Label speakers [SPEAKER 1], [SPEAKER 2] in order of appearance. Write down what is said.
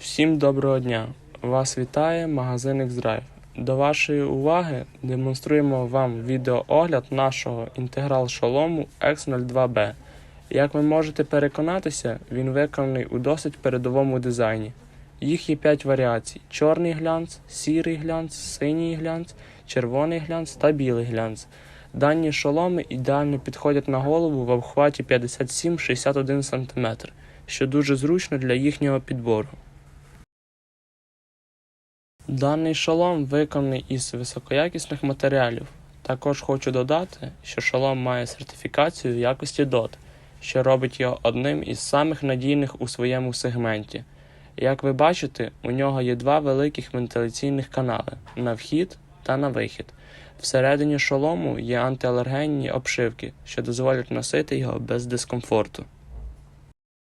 [SPEAKER 1] Всім доброго дня! Вас вітає магазин X-Drive. До вашої уваги демонструємо вам відеоогляд нашого інтеграл шолому X02B. Як ви можете переконатися, він виконаний у досить передовому дизайні. Їх є 5 варіацій: чорний глянц, сірий глянц, синій глянц, червоний глянц та білий глянц. Дані шоломи ідеально підходять на голову в обхваті 57-61 см, що дуже зручно для їхнього підбору. Даний шолом виконаний із високоякісних матеріалів. Також хочу додати, що шолом має сертифікацію якості DOT, що робить його одним із самих надійних у своєму сегменті. Як ви бачите, у нього є два великих вентиляційних канали на вхід та на вихід. Всередині шолому є антиалергенні обшивки, що дозволять носити його без дискомфорту.